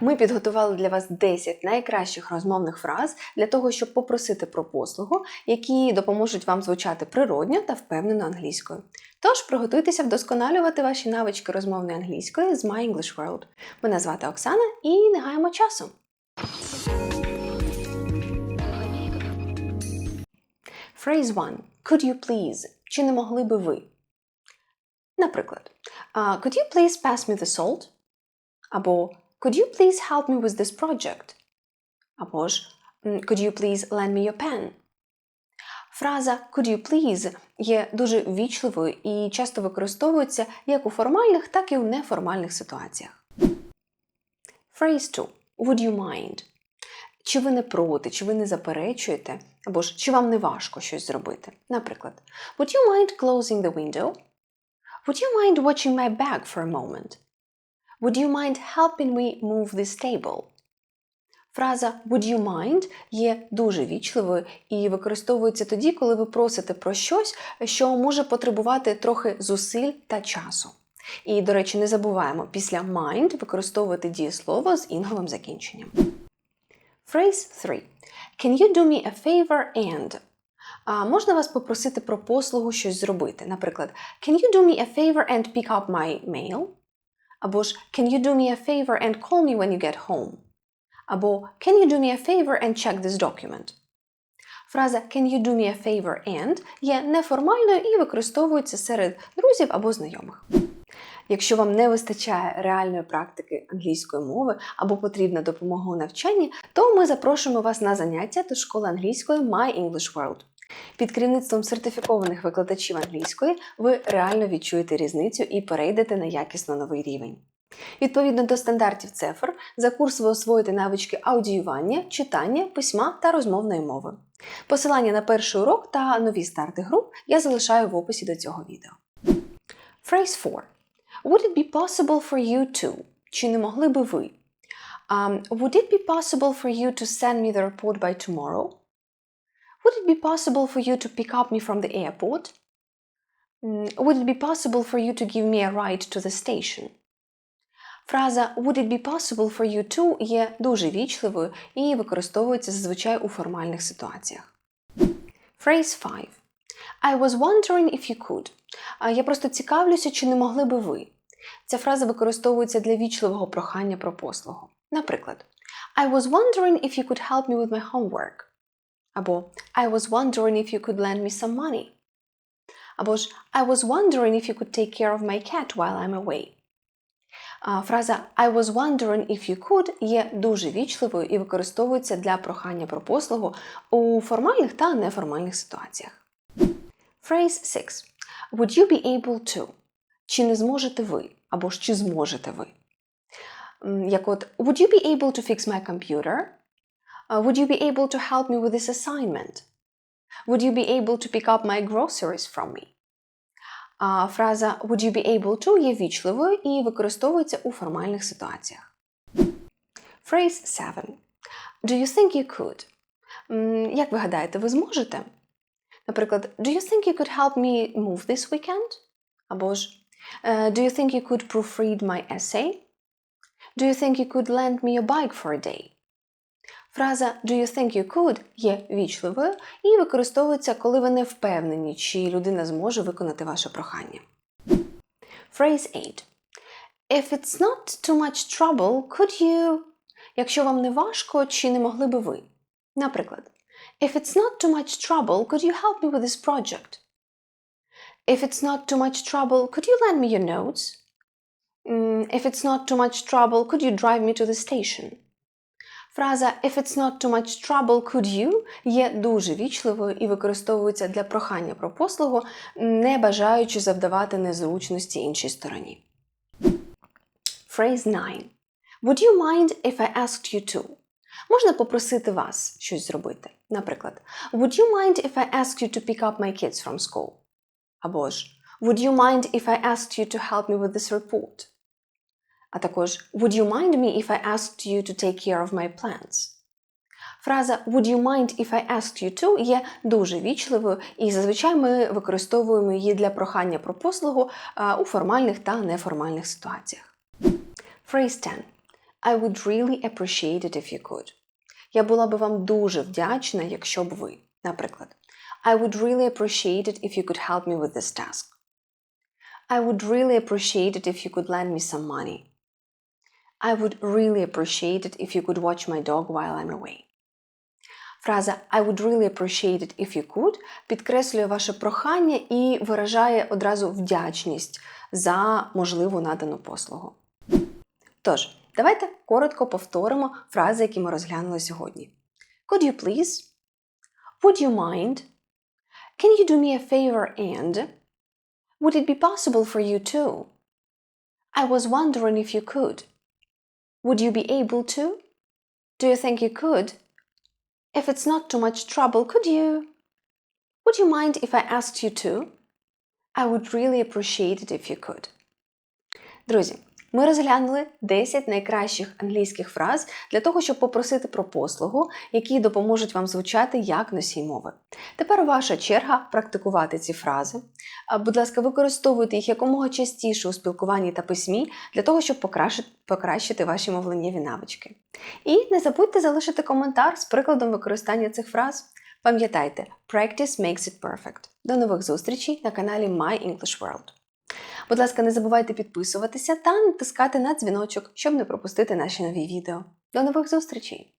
Ми підготували для вас 10 найкращих розмовних фраз для того, щоб попросити про послугу, які допоможуть вам звучати природньо та впевнено англійською. Тож приготуйтеся вдосконалювати ваші навички розмовної англійської з My English World. Мене звати Оксана і не гаємо часу. Phrase 1. Could you please? Чи не могли би ви? Наприклад, uh, Could you please pass me the salt? Або Could you please help me with this project? Або ж Could you please lend me your pen? Фраза Could you please є дуже ввічливою і часто використовується як у формальних, так і у неформальних ситуаціях. Phrase 2. Would you mind? Чи ви не проти, чи ви не заперечуєте, або ж чи вам не важко щось зробити? Наприклад, Would you mind closing the window? Would you mind watching my bag for a moment? Would you mind helping me move this table? Фраза Would you mind є дуже вічливою і використовується тоді, коли ви просите про щось, що може потребувати трохи зусиль та часу. І, до речі, не забуваємо після mind використовувати дієслово з інговим закінченням. Phrase 3. Can you do me a favor and? А, можна вас попросити про послугу щось зробити. Наприклад, Can you do me a favor and pick up my mail? Або ж Can you do me a favor and call me when you get home? Або Can you do me a favor and check this document? Фраза Can you do me a favor and є неформальною і використовується серед друзів або знайомих. Якщо вам не вистачає реальної практики англійської мови або потрібна допомога у навчанні, то ми запрошуємо вас на заняття до школи англійської My English World. Під керівництвом сертифікованих викладачів англійської ви реально відчуєте різницю і перейдете на якісно новий рівень. Відповідно до стандартів ЦЕФР, за курс ви освоїте навички аудіювання, читання, письма та розмовної мови. Посилання на перший урок та нові старти груп я залишаю в описі до цього відео. Phrase 4. Would it be possible for you to? Чи не могли би ви? Um, would it be possible for you to send me the report by tomorrow? Would it be possible for you to pick up me from the airport? Mm, Would it be possible for you to give me a ride to the station? Фраза Would it be possible for you to є дуже вічливою і використовується зазвичай у формальних ситуаціях. Phrase 5. I was wondering if you could. Я просто цікавлюся, чи не могли би ви. Ця фраза використовується для вічливого прохання про послугу. Наприклад, I was wondering if you could help me with my homework. Або I was wondering if you could lend me some money. Або ж I was wondering if you could take care of my cat while I'm away. Фраза I was wondering if you could є дуже вічливою і використовується для прохання про послугу у формальних та неформальних ситуаціях. Phrase 6. Would you be able to? Чи не зможете ви? Або ж чи зможете ви? Як от Would you be able to fix my computer? Uh, would you be able to help me with this assignment? Would you be able to pick up my groceries from me? А фраза Would you be able to є вічливою і використовується у формальних ситуаціях. Phrase 7. Do you think you could? М, Як ви гадаєте, ви зможете? Наприклад, Do you think you could help me move this weekend? Або ж е, Do you think you could proofread my essay? Do you think you could lend me your bike for a day? Фраза Do you think you could є вічливою і використовується, коли ви не впевнені, чи людина зможе виконати ваше прохання. Phrase 8. If it's not too much trouble, could you? Якщо вам не важко, чи не могли би ви? Наприклад, If it's not too much trouble, could you help me with this project? If it's not too much trouble, could you lend me your notes? Mm, If it's not too much trouble, could you drive me to the station? Фраза If it's not too much trouble, could you є дуже вічливою і використовується для прохання про послугу, не бажаючи завдавати незручності іншій стороні. Phrase 9. Would you mind if I asked you to? Можна попросити вас щось зробити. Наприклад, Would you mind if I asked you to pick up my kids from school? Або ж Would you mind if I asked you to help me with this report? А також Would you mind me if I asked you to take care of my plants? Фраза Would you mind if I asked you to є дуже вічливою, і зазвичай ми використовуємо її для прохання про послугу у формальних та неформальних ситуаціях. Phrase 10. I would really appreciate it if you could. Я була би вам дуже вдячна, якщо б ви. Наприклад, I would really appreciate it if you could help me with this task. I would really appreciate it if you could lend me some money. I would really appreciate it if you could watch my dog while I'm away. Фраза I would really appreciate it if you could підкреслює ваше прохання і виражає одразу вдячність за можливу надану послугу. Тож, давайте коротко повторимо фрази, які ми розглянули сьогодні. Could you please? Would you mind? Can you do me a favor and? Would it be possible for you too? I was wondering if you could. Would you be able to? Do you think you could? If it's not too much trouble, could you? Would you mind if I asked you to? I would really appreciate it if you could. Друзі, ми розглянули 10 найкращих англійських фраз для того, щоб попросити про послугу, які допоможуть вам звучати як носій мови. Тепер ваша черга практикувати ці фрази. Будь ласка, використовуйте їх якомога частіше у спілкуванні та письмі для того, щоб покращити, ваші мовленнєві навички. І не забудьте залишити коментар з прикладом використання цих фраз. Пам'ятайте, practice makes it perfect. До нових зустрічей на каналі My English World. Будь ласка, не забувайте підписуватися та натискати на дзвіночок, щоб не пропустити наші нові відео. До нових зустрічей!